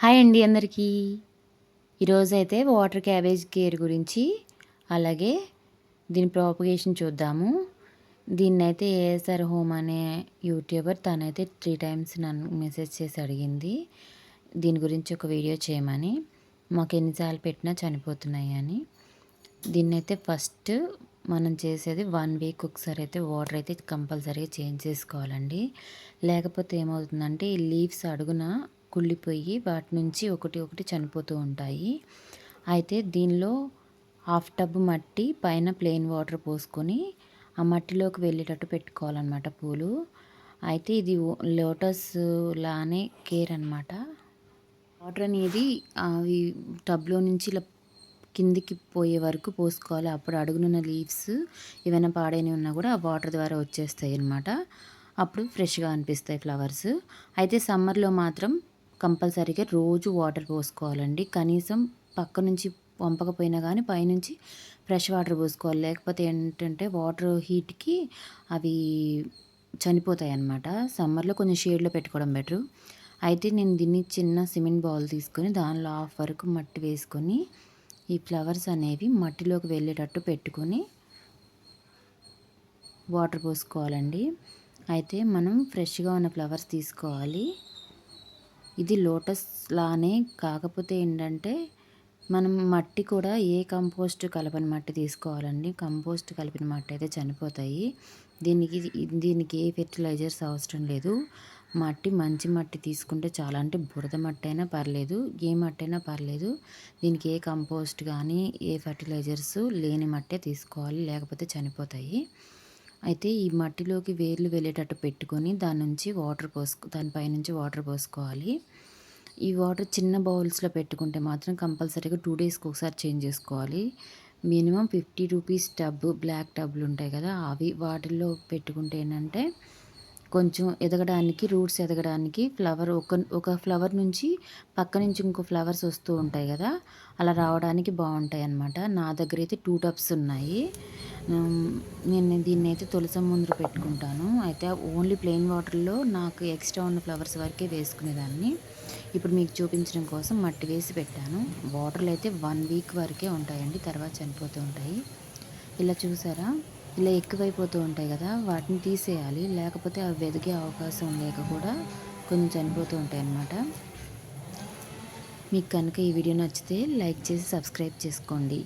Hi అండి అందరికీ. ఈరోజు అయితే వాటర్ క్యాబేజ్ కేర్ గురించి అలాగే దీని ప్రాపగేషన్ చూద్దాము. దీన్ని అయితే ఏఎస్ఆర్ హోమ్ అనే యూట్యూబర్ తనైతే త్రీ టైమ్స్ నన్ను మెసేజ్ చేసి అడిగింది. దీని గురించి ఒక వీడియో చేయమని. మాకు ఎన్నిసార్లు పెట్టినా చనిపోతున్నాయి అని. దీన్ని అయితే ఫస్ట్ మనం చేసేది వన్ వీక్ ఒకసారి అయితే వాటర్ అయితే కంపల్సరీగా చేంజ్ చేసుకోవాలండి. లేకపోతే ఏమవుతుందంటే ఈ లీవ్స్ అడుగున కుళ్ళిపోయి వాటి నుంచి ఒకటి ఒకటి చనిపోతూ ఉంటాయి. అయితే దీనిలో హాఫ్ టబ్ మట్టి పైన ప్లెయిన్ వాటర్ పోసుకొని ఆ మట్టిలోకి వెళ్ళేటట్టు పెట్టుకోవాలన్నమాట పూలు. అయితే ఇది లోటస్ లానే కేర్ అనమాట వాటర్ అనేది అవి టబ్లో నుంచి ఇలా కిందికి పోయే వరకు పోసుకోవాలి. అప్పుడు అడుగునున్న లీవ్స్ ఏమైనా పాడైనవి ఉన్నా కూడా ఆ వాటర్ ద్వారా వచ్చేస్తాయి అనమాట అప్పుడు ఫ్రెష్గా అనిపిస్తాయి ఫ్లవర్స్. అయితే సమ్మర్లో మాత్రం కంపల్సరీగా రోజు వాటర్ పోసుకోవాలండి. కనీసం పక్క నుంచి పంపకపోయినా కానీ పైనుంచి ఫ్రెష్ వాటర్ పోసుకోవాలి. లేకపోతే ఏంటంటే వాటర్ హీట్కి అవి చనిపోతాయి అన్నమాట సమ్మర్లో కొంచెం షేడ్లో పెట్టుకోవడం బెటర్. అయితే నేను దీన్ని చిన్న సిమెంట్ బౌల్ తీసుకొని దానిలో హాఫ్ వరకు మట్టి వేసుకొని ఈ ఫ్లవర్స్ అనేవి మట్టిలోకి వెళ్ళేటట్టు పెట్టుకొని వాటర్ పోసుకోవాలండి. అయితే మనం ఫ్రెష్గా ఉన్న ఫ్లవర్స్ తీసుకోవాలి. ఇది లోటస్ లానే కాకపోతే ఏంటంటే మనం మట్టి కూడా ఏ కంపోస్ట్ కలపని మట్టి తీసుకోవాలండి? కంపోస్ట్ కలిపిన మట్టి అయితే చనిపోతాయి. దీనికి దీనికి ఏ ఫెర్టిలైజర్స్ అవసరం లేదు. మట్టి మంచి మట్టి తీసుకుంటే చాలా అంటే బురద మట్టి అయినా పర్లేదు ఏ మట్టి అయినా పర్లేదు. దీనికి ఏ కంపోస్ట్ కానీ ఏ ఫర్టిలైజర్స్ లేని మట్టే తీసుకోవాలి లేకపోతే చనిపోతాయి. అయితే ఈ మట్టిలోకి వేర్లు వెళ్ళేటట్టు పెట్టుకొని దాని నుంచి వాటర్ పోసుకో దానిపై నుంచి వాటర్ పోసుకోవాలి. ఈ వాటర్ చిన్న బౌల్స్లో పెట్టుకుంటే మాత్రం కంపల్సరీగా టూ డేస్కి ఒకసారి చేంజ్ చేసుకోవాలి. Minimum fifty rupees tub black టబ్లు ఉంటాయి కదా అవి వాటిల్లో పెట్టుకుంటే ఏంటంటే కొంచెం ఎదగడానికి రూట్స్ ఎదగడానికి ఫ్లవర్ ఒక ఒక ఫ్లవర్ నుంచి పక్క నుంచి ఇంకో ఫ్లవర్స్ వస్తూ ఉంటాయి కదా అలా రావడానికి బాగుంటాయి అన్నమాట. నా దగ్గర అయితే టూ టబ్స్ ఉన్నాయి. నేను దీన్ని అయితే తులసం ముందు పెట్టుకుంటాను. అయితే ఓన్లీ ప్లెయిన్ వాటర్లో నాకు ఎక్స్ట్రా ఉన్న ఫ్లవర్స్ వరకే వేసుకునేదాన్ని. ఇప్పుడు మీకు చూపించడం కోసం మట్టి వేసి పెట్టాను. వాటర్లు అయితే వన్ వీక్ వరకే ఉంటాయండి తర్వాత చనిపోతూ ఉంటాయి. ఇలా చూసారా? ఇలా ఎక్కువైపోతూ ఉంటాయి కదా వాటిని తీసేయాలి. లేకపోతే అవి వెదిగే అవకాశం లేక కూడా కొంచెం చనిపోతూ ఉంటాయి అన్నమాట. మీకు కనుక ఈ వీడియో నచ్చితే లైక్ చేసి సబ్స్క్రైబ్ చేసుకోండి.